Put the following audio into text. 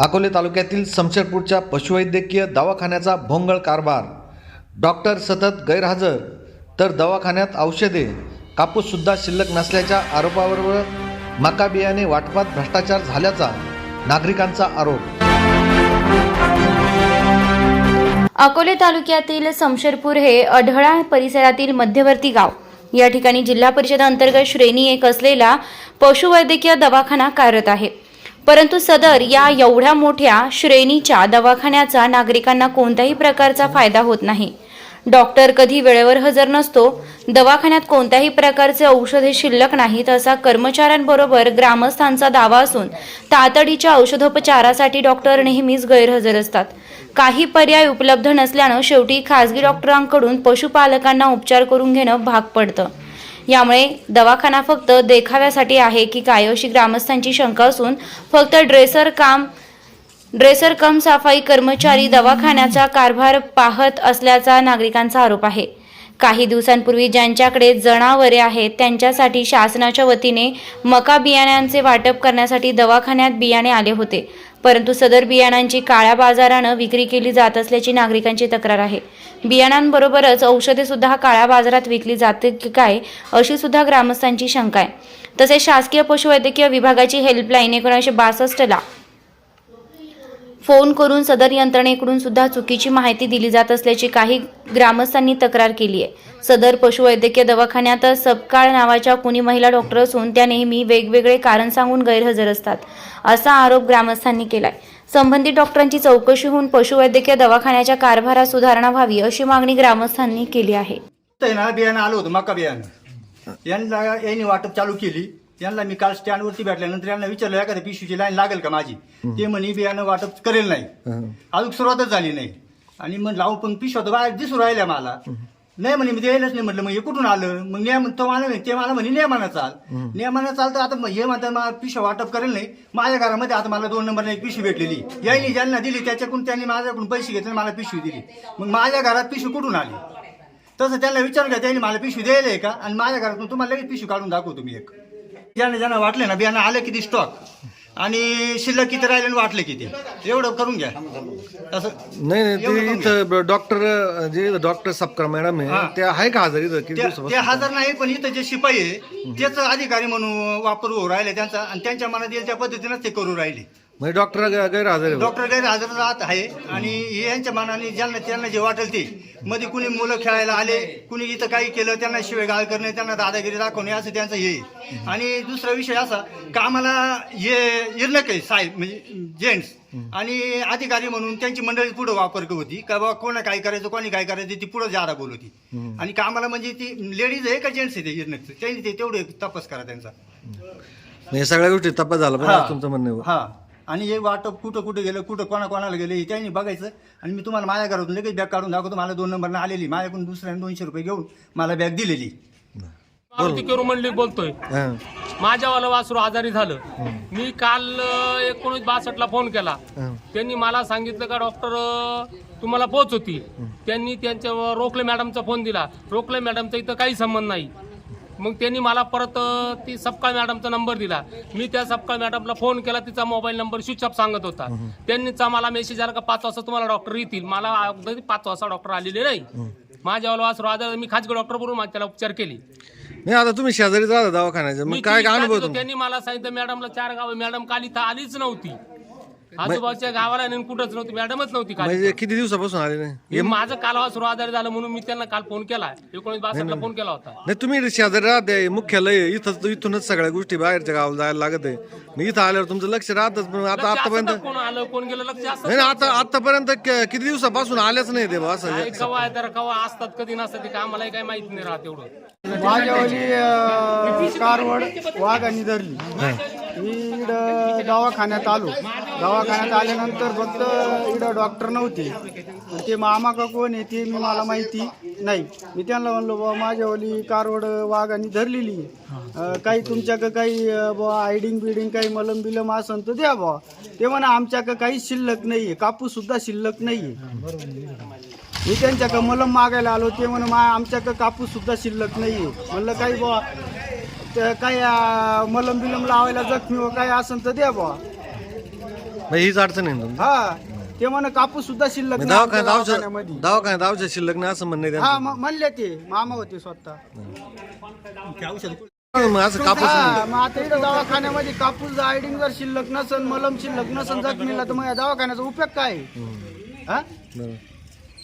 अकोले तालुक्यातील समशेरपूरच्या पशुवैद्यकीय दवाखान्याचा भोंगळ कारभार. डॉक्टर सतत गैरहजर तर दवाखान्यात औषधे कापूससुद्धा शिल्लक नसल्याच्या आरोपावर मका बियाणे वाटपात भ्रष्टाचार झाल्याचा नागरिकांचा आरोप. अकोले तालुक्यातील समशेरपूर हे अढळा परिसरातील मध्यवर्ती गाव. या ठिकाणी जिल्हा परिषद अंतर्गत श्रेणी एक असलेला पशुवैद्यकीय दवाखाना कार्यरत आहे. परंतु सदर या एवढ्या मोठ्या श्रेणीच्या दवाखान्याचा नागरिकांना कोणत्याही प्रकारचा फायदा होत नाही. डॉक्टर कधी वेळेवर हजर नसतो दवाखान्यात कोणत्याही प्रकारचे औषधे शिल्लक नाहीत असा कर्मचाऱ्यांबरोबर ग्रामस्थांचा दावा असून तातडीच्या औषधोपचारासाठी डॉक्टर नेहमीच गैरहजर असतात. काही पर्याय उपलब्ध नसल्यानं शेवटी खासगी डॉक्टरांकडून पशुपालकांना उपचार करून घेणं भाग पडतं. यामुळे दवाखाना फक्त देखाव्यासाठी आहे की काय अशी ग्रामस्थांची शंका असून फक्त ड्रेसर काम ड्रेसर कम सफाई कर्मचारी दवाखान्याचा कारभार पाहत असल्याचा नागरिकांचा आरोप आहे. काही दिवसांपूर्वी ज्यांच्याकडे जनावरे आहेत त्यांच्यासाठी शासनाच्या वतीने मका बियाण्यांचे वाटप करण्यासाठी दवाखान्यात बियाणे आले होते. परंतु सदर बियाणांची काळ्या बाजारानं विक्री केली जात असल्याची नागरिकांची तक्रार आहे. बियाणांबरोबरच औषधे सुद्धा काळ्या बाजारात विकली जाते की काय अशी सुद्धा ग्रामस्थांची शंका आहे. तसेच शासकीय पशुवैद्यकीय विभागाची हेल्पलाईन एकोणीसशे बासष्टला फोन करून सदर यंत्रणेकडून सुद्धा चुकीची माहिती दिली जात असल्याची काही ग्रामस्थांनी तक्रार केली आहे. सदर पशुवैद्यकीय दवाखान्यात सबकाळ नावाच्या कुणी महिला डॉक्टर असून त्या नेहमी वेगवेगळे कारण सांगून गैरहजर असतात असा आरोप ग्रामस्थांनी केलाय. संबंधित डॉक्टरांची चौकशी होऊन पशुवैद्यकीय दवाखान्याच्या कारभारात सुधारणा व्हावी अशी मागणी ग्रामस्थांनी केली आहे. बियाणं होतं मका बियाणं. यांना यांनी वाटप चालू केली. यांना मी काल स्टँडवरती भेटल्यानंतर यांना विचारलं एखाद्या पिशवीची लाईन लागेल का माझी? ते म्हणे बियाणं वाटप करेल नाही. अजून सुरुवातच झाली नाही. आणि मग लावून पण पिशव्या तर बाहेर दिसून राहिल्या मला. नाही म्हणे मी द्यायलाच नाही. म्हटलं मग हे कुठून आलं? मग नियम तो मला नाही ते मला म्हणे नियमानं चाल नियमानं चाल तर आता मग हे म्हणतात मला पिशव्या वाटप करेल नाही. माझ्या घरामध्ये आता मला दोन नंबरला एक पिशवी भेटलेली. यांनी ज्यांना दिली त्याच्याकडून त्यांनी माझ्याकडून पैसे घेतले मला पिशवी दिली. मग माझ्या घरात पिशवी कुठून आली? तसं त्यांना विचारून घ्या त्यांनी मला पिशवी द्यायला आहे का? आणि माझ्या घरातून तुम्हाला लगेच पिशवी काढून दाखवतो मी एक. ज्यांना ज्यांना वाटले ना बियाणं आलं किती स्टॉक आणि शिल्लक किती राहिले आणि वाटले किती? एवढं करून घ्या. असं नाही ते इथं डॉक्टर जे डॉक्टर सबकर मॅडम हा. आहे ते आहे का हजर इथं? किती ते दिवसापासून? हजर नाही पण इथं जे शिपाई आहे त्याच अधिकारी म्हणून वापर होऊ राहिले त्यांचा आणि त्यांच्या मनात येईल त्या पद्धतीनं ते करू राहिले. म्हणजे डॉक्टर गैरहजर आहे डॉक्टर गैर हजर राहत आहे आणि हे यांच्या मनाने ज्यांना त्यांना जे वाटेल ते. मध्ये कुणी मुलं खेळायला आले कुणी इथं काही केलं त्यांना शिवेगाळ करणे त्यांना दादागिरी दाखवणे असं त्यांचं हे आहे. आणि दुसरा विषय असा का आम्हाला हे इर्नक आहे साहेब म्हणजे जेंट्स. आणि अधिकारी म्हणून त्यांची मंडळी पुढे वापर होती. का बाबा कोणा काय करायचं कोणी काय करायचं ती पुढे जादा बोलत होती. आणि कामाला म्हणजे ती लेडीज आहे का जेंट्स आहे ते त्यांनी ते तेवढे तपास करा त्यांचा. सगळ्या गोष्टी तपास झाला पण हा. तुमचं म्हणणं आहे. हा. आणि हे वाटप कुठं कुठं गेलं कुठं कोणा कोणाला गेलं हे त्यांनी बघायचं. आणि मी तुम्हाला माझ्या घरातून लगेच बॅग काढून दाखवतो. मला दोन नंबरनं आलेली. माझ्याकडून दुसऱ्याने दोनशे रुपये घेऊन मला बॅग दिलेली. मारुती केरू मंडळी बोलतोय. हा. माझ्यावालं वासरू आजारी झालं. मी काल एकोणीस बासष्टला फोन केला. त्यांनी मला सांगितलं का डॉक्टर तुम्हाला पोच होती. त्यांनी त्यांच्या रोकले मॅडमचा फोन दिला. रोकले मॅडमचा इथं काही संबंध नाही. मग त्यांनी मला परत अं, ती सपकाळ मॅडमचा नंबर दिला. मी त्या सपकाळ मॅडमला फोन केला तिचा मोबाईल नंबर स्विच ऑफ सांगत होता. त्यांनीचा मला मेसेज आला का पाच वाजता तुम्हाला डॉक्टर येतील. मला अगदी पाच वाजता डॉक्टर आलेले नाही. माझ्यावाला वासरू आजार मी खाजगी डॉक्टर बरोबर त्याला उपचार केले. नाही आता तुम्ही शेजारीच राहता दवाखान्याचं मग मी काय अनुभव त्यांनी मला सांगितलं मॅडमला चार गाव मॅडम काल इथं आलीच नव्हती. आजूबाजूच्या गावाला नेऊन कुठंच नव्हती मॅडमच नव्हती काल म्हणजे किती दिवसापासून आले नाही? हे माझं कालवा सुरू आजारी झालं म्हणून मी त्यांना काल फोन केला. एकोणीस बासष्टला फोन केला होता. नाही तुम्ही शेजारी राहते मुख्यालय आहे. इथं इथूनच सगळ्या गोष्टी बाहेरच्या गावाला जायला लागत आहे. मग इथं आल्यावर तुमचं लक्ष राहतच पण आता लक्ष असतं आतापर्यंत ना, कोण आलं कोण गेलं लक्ष असतं नाही आता आतापर्यंत क- किती दिवसापासून आल्याच नाही ते बा असं काय कवा आहे तर कवा असतात कधी नसतात ते काय आम्हालाही काही माहीत नाही राहत एवढं. माझ्यावली अं, कारवड वाघांनी धरली. मी इकडं दवाखान्यात आलो. दवाखान्यात आल्यानंतर फक्त इकडं डॉक्टर नव्हते. ते मामा का कोण आहे ते मी मला माहिती नाही. मी त्यांना म्हणलो बुवा माझ्यावाली कारवड वाघांनी धरलेली आहे. अं, काही तुमच्याकडं काही बुवा आयडिंग बिडिंग काही मलम बिलम असन तर द्या बुवा. ते म्हणा आमच्याकडं काही शिल्लक नाही आहे कापूस सुद्धा शिल्लक नाही आहे मी त्यांच्याकडे मलम मागायला आलो. ते म्हणून मा आमच्याकडं कापूस सुद्धा शिल्लक नाहीये. म्हणलं काही बुवा ते काही अं, मलम बिलम लावायला जखमी व काही असेल तर द्या बुवा हीच अडचण आहे ना तुमची? हा ते म्हण कापूस सुद्धा शिल्लक म्हणजे नाही आमच्या दवाखान्यात दवाखान्यामध्ये औषध दवाखान्यात औषध शिल्लक नाही असं म्हणणं आहे हा त्यांचं. म- म्हणले ते मामा होते स्वतः मग असं कापूस हा मग आता इथं दवाखान्यामध्ये कापूस आयडिंग जर शिल्लक नसन मलम शिल्लक नसन जखमीला तर मग या दवाखान्याचा उपयोग काय? हा बरं.